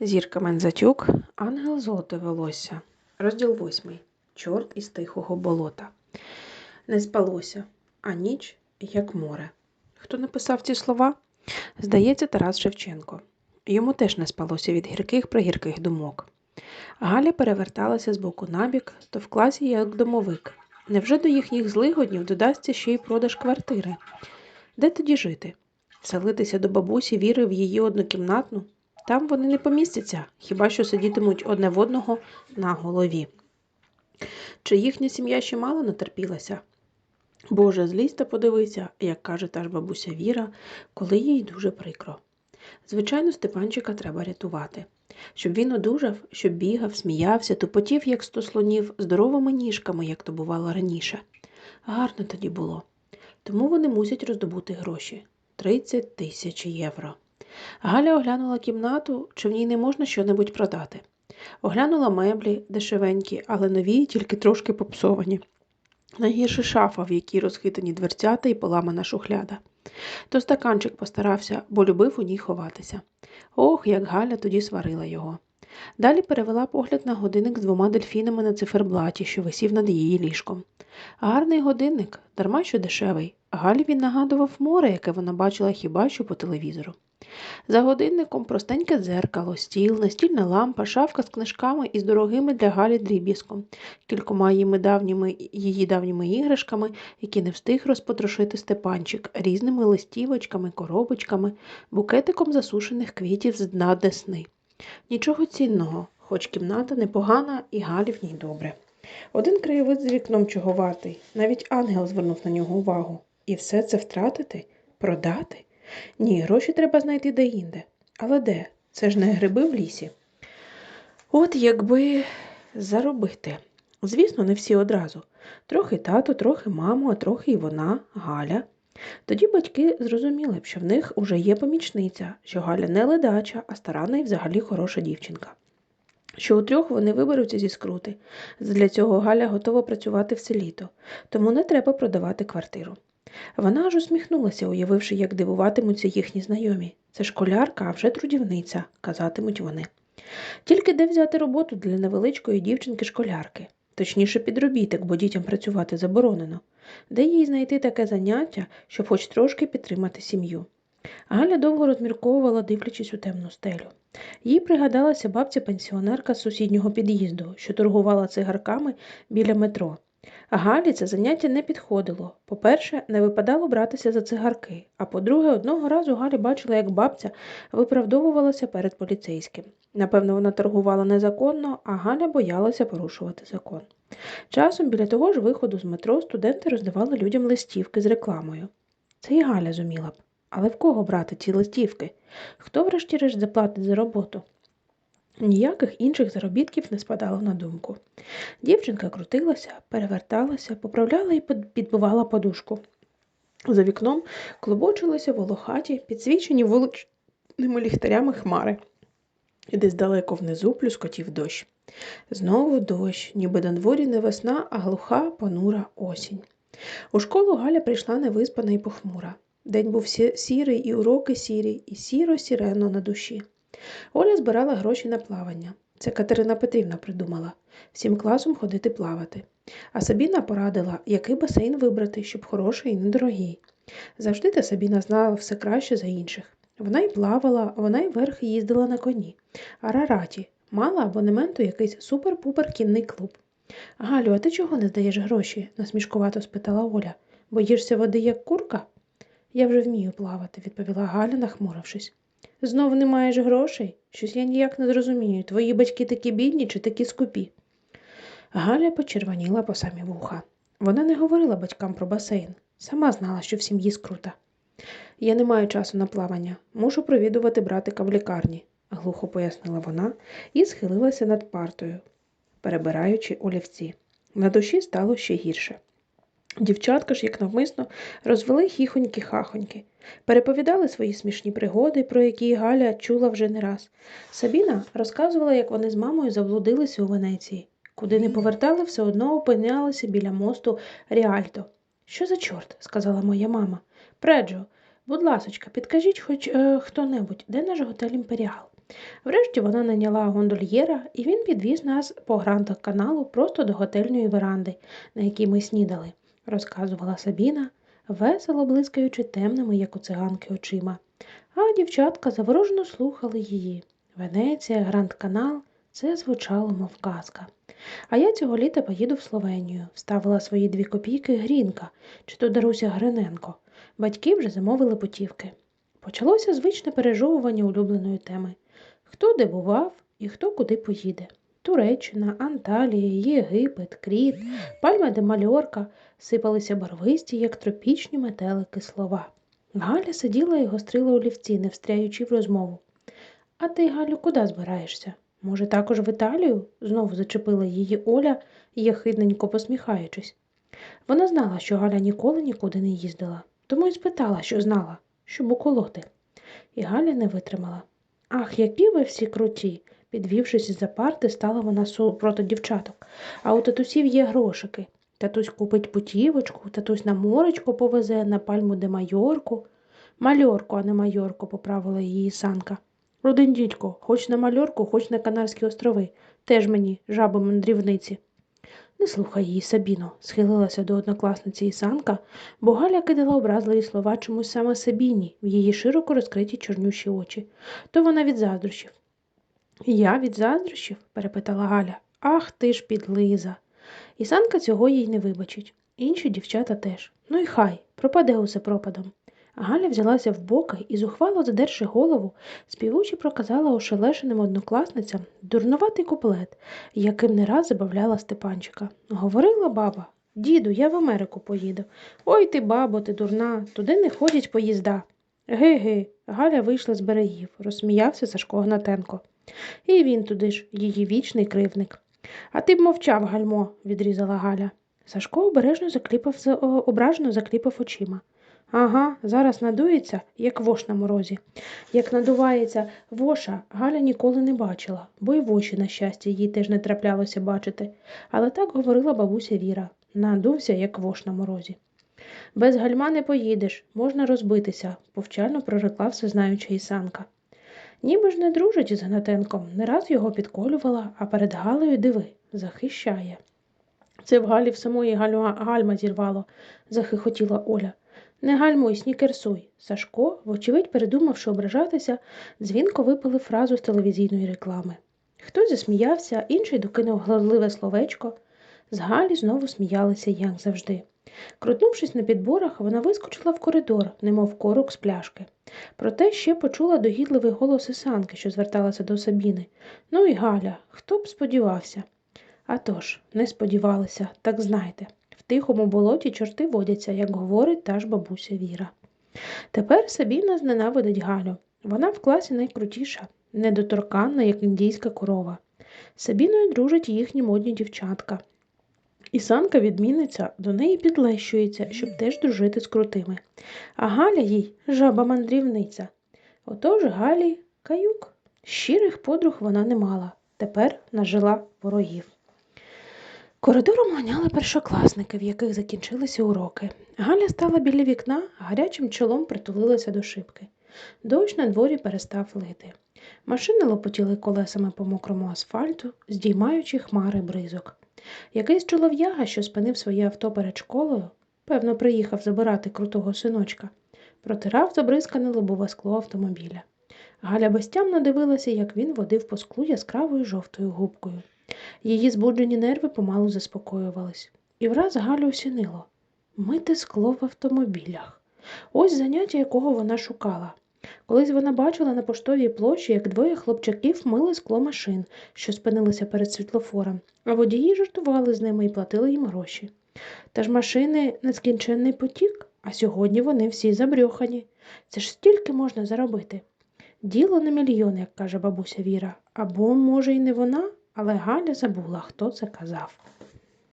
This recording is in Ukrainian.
Зірка Мензатюк, Ангел золоте волосся. Розділ восьмий. Чорт із тихого болота. Не спалося, а ніч, як море. Хто написав ці слова? Здається, Тарас Шевченко. Йому теж не спалося від гірких пригірких думок. Галя переверталася з боку набік, то в класі як домовик. Невже до їхніх злигоднів додасться ще й продаж квартири? Де тоді жити? Селитися до бабусі віри в її однокімнатну? Там вони не помістяться, хіба що сидітимуть одне в одного на голові. Чи їхня сім'я ще мало натерпілася? Боже, злізь та подивися, як каже та ж бабуся Віра, коли їй дуже прикро. Звичайно, Степанчика треба рятувати. Щоб він одужав, щоб бігав, сміявся, тупотів, як сто слонів, здоровими ніжками, як то бувало раніше. Гарно тоді було. Тому вони мусять роздобути гроші 30 тисяч євро. Галя оглянула кімнату, чи в ній не можна щонебудь продати. Оглянула меблі дешевенькі, але нові, тільки трошки попсовані. Найгірше шафа, в якій розхитані дверцята і поламана шухляда. То стаканчик постарався, бо любив у ній ховатися. Ох, як Галя тоді сварила його. Далі перевела погляд на годинник з двома дельфінами на циферблаті, що висів над її ліжком. Гарний годинник, дарма що дешевий. Галі він нагадував море, яке вона бачила хіба що по телевізору. За годинником простеньке дзеркало, стіл, настільна лампа, шафка з книжками і з дорогими для Галі дріб'язком, кількома її давніми, її давніми іграшками, які не встиг розпотрошити степанчик, різними листівочками, коробочками, букетиком засушених квітів з дна десни. Нічого цінного, хоч кімната непогана і Галі в ній добре. Один краєвид з вікном чого вартий, навіть ангел звернув на нього увагу. І все це втратити? Продати? Ні, гроші треба знайти де-інде. Але де? Це ж не гриби в лісі. От якби заробити. Звісно, не всі одразу. Трохи тато, трохи маму, а трохи і вона, Галя. Тоді батьки зрозуміли б, що в них уже є помічниця, що Галя не ледача, а старана і взагалі хороша дівчинка. Що у трьох вони виберуться зі скрути. Для цього Галя готова працювати все літо, тому не треба продавати квартиру. Вона аж усміхнулася, уявивши, як дивуватимуться їхні знайомі. Це школярка, а вже трудівниця, казатимуть вони. Тільки де взяти роботу для невеличкої дівчинки-школярки, точніше підробіток, бо дітям працювати заборонено, де їй знайти таке заняття, щоб хоч трошки підтримати сім'ю. Галя довго розмірковувала, дивлячись у темну стелю. Їй пригадалася бабця пенсіонерка з сусіднього під'їзду, що торгувала цигарками біля метро. Галі це заняття не підходило. По-перше, не випадало братися за цигарки, а по-друге, одного разу Галі бачила, як бабця виправдовувалася перед поліцейським. Напевно, вона торгувала незаконно, а Галя боялася порушувати закон. Часом біля того ж виходу з метро студенти роздавали людям листівки з рекламою. Це і Галя зуміла б. Але в кого брати ці листівки? Хто, врешті-решт, заплатить за роботу? Ніяких інших заробітків не спадало на думку. Дівчинка крутилася, переверталася, поправляла і підбивала подушку. За вікном клубочилися волохаті, підсвічені вуличними ліхтарями хмари, і десь далеко внизу плюскотів дощ. Знову дощ, ніби на дворі не весна, а глуха, понура осінь. У школу Галя прийшла невиспана і похмура. День був сірий, і уроки сірі, і сіро сірено на душі. Оля збирала гроші на плавання. Це Катерина Петрівна придумала всім класом ходити плавати. А Сабіна порадила, який басейн вибрати, щоб хороший і недорогий. Завжди та Сабіна знала все краще за інших. Вона й плавала, вона й верх їздила на коні. А Рараті мала абонемент у якийсь супер-пупер кінний клуб. Галю, а ти чого не здаєш гроші? насмішкувато спитала Оля. Боїшся води, як курка? Я вже вмію плавати, відповіла Галя, нахмурившись. Знов не маєш грошей? Щось я ніяк не зрозумію. Твої батьки такі бідні чи такі скупі? Галя почервоніла по самі вуха. Вона не говорила батькам про басейн. Сама знала, що в сім'ї скрута. Я не маю часу на плавання. Мушу провідувати братика в лікарні, глухо пояснила вона і схилилася над партою, перебираючи олівці. На душі стало ще гірше. Дівчатка ж, як навмисно, розвели хіхоньки-хахоньки, переповідали свої смішні пригоди, про які Галя чула вже не раз. Сабіна розказувала, як вони з мамою заблудилися у Венеції. Куди не повертали, все одно опинялися біля мосту Ріальто. Що за чорт? сказала моя мама. Преджо, будь ласочка, підкажіть хоч е, хто небудь, де наш готель Імперіал? Врешті вона наняла гондольєра, і він підвіз нас по грантах каналу просто до готельної веранди, на якій ми снідали, розказувала Сабіна, весело блискаючи темними, як у циганки, очима. А дівчатка заворожено слухали її. Венеція, Гранд Канал це звучало, мов казка. А я цього літа поїду в Словенію, вставила свої дві копійки Грінка, чи то Даруся Гриненко. Батьки вже замовили путівки. Почалося звичне пережовування улюбленої теми хто де бував і хто куди поїде. Туреччина, Анталія, Єгипет, Кріт, Пальма де Мальорка сипалися барвисті, як тропічні метелики слова. Галя сиділа і гострила олівці, не встряючи в розмову. А ти, Галю, куди збираєшся? Може, також в Італію? знову зачепила її Оля, єхидненько посміхаючись. Вона знала, що Галя ніколи нікуди не їздила, тому й спитала, що знала, щоб уколоти. І Галя не витримала. Ах, які ви всі круті. Підвівшись із за парти, стала вона проти дівчаток. А у татусів є грошики. Татусь купить путівочку, татусь на моречко повезе, на пальму де майорку. Мальорку, а не майорку, поправила її санка. Родин дідько, хоч на мальорку, хоч на Канарські острови. Теж мені, жаби мандрівниці. Не слухай її, Сабіно, схилилася до однокласниці Ісанка, бо Галя кидала образливі слова чомусь саме Сабіні в її широко розкриті чорнющі очі. То вона від заздрощів. Я від заздрощів? перепитала Галя. Ах ти ж підлиза. Ісанка цього їй не вибачить. Інші дівчата теж. Ну і хай, пропаде усе пропадом. Галя взялася в боки і, зухвало задерши голову, співуче проказала ошелешеним однокласницям дурнуватий куплет, яким не раз забавляла Степанчика. Говорила баба Діду, я в Америку поїду. Ой ти, бабо, ти дурна, туди не ходять поїзда. Ги-ги, Галя вийшла з берегів, розсміявся Сашко Гнатенко. І він туди ж, її вічний кривник. А ти б мовчав, гальмо, відрізала Галя. Сашко обережно закліпав, ображено закліпав очима. Ага, зараз надується, як вош на морозі. Як надувається воша, Галя ніколи не бачила, бо й воші, на щастя, їй теж не траплялося бачити. Але так говорила бабуся Віра надувся, як вош на морозі. Без гальма не поїдеш, можна розбитися, повчально прорекла всезнаюча Ісанка. Ніби ж не дружить із Гнатенком, не раз його підколювала, а перед Галею диви, захищає. Це в Галі в самої Галю гальма зірвало, захихотіла Оля. Не гальмуй, снікерсуй. Сашко, вочевидь, передумавши ображатися, дзвінко випалив фразу з телевізійної реклами. Хтось засміявся, інший докинув гладливе словечко. З Галі знову сміялися, як завжди. Крутнувшись на підборах, вона вискочила в коридор, немов корок з пляшки. Проте ще почула догідливий голос Ісанки, що зверталася до Сабіни. Ну і Галя, хто б сподівався? А тож, не сподівалися, так знайте В тихому болоті чорти водяться, як говорить та ж бабуся Віра. Тепер Сабіна зненавидить Галю. Вона в класі найкрутіша, недоторканна, як індійська корова. Сабіною дружать їхні модні дівчатка. І санка відмінниця до неї підлещується, щоб теж дружити з крутими. А Галя їй жаба мандрівниця. Отож Галі каюк. Щирих подруг вона не мала. Тепер нажила ворогів. Коридором ганяли першокласники, в яких закінчилися уроки. Галя стала біля вікна, гарячим чолом притулилася до шибки. Дощ на дворі перестав лити. Машини лопотіли колесами по мокрому асфальту, здіймаючи хмари бризок. Якийсь чолов'яга, що спинив своє авто перед школою, певно, приїхав забирати крутого синочка, протирав забризкане лобове скло автомобіля. Галя безтямно дивилася, як він водив по склу яскравою жовтою губкою. Її збуджені нерви помалу заспокоювались, і враз Галю осінило мити скло в автомобілях. Ось заняття, якого вона шукала. Колись вона бачила на поштовій площі, як двоє хлопчаків мили скло машин, що спинилися перед світлофором, а водії жартували з ними і платили їм гроші. Та ж машини нескінченний потік, а сьогодні вони всі забрьохані. Це ж стільки можна заробити. Діло на мільйон, як каже бабуся Віра, або, може, і не вона, але Галя забула, хто це казав.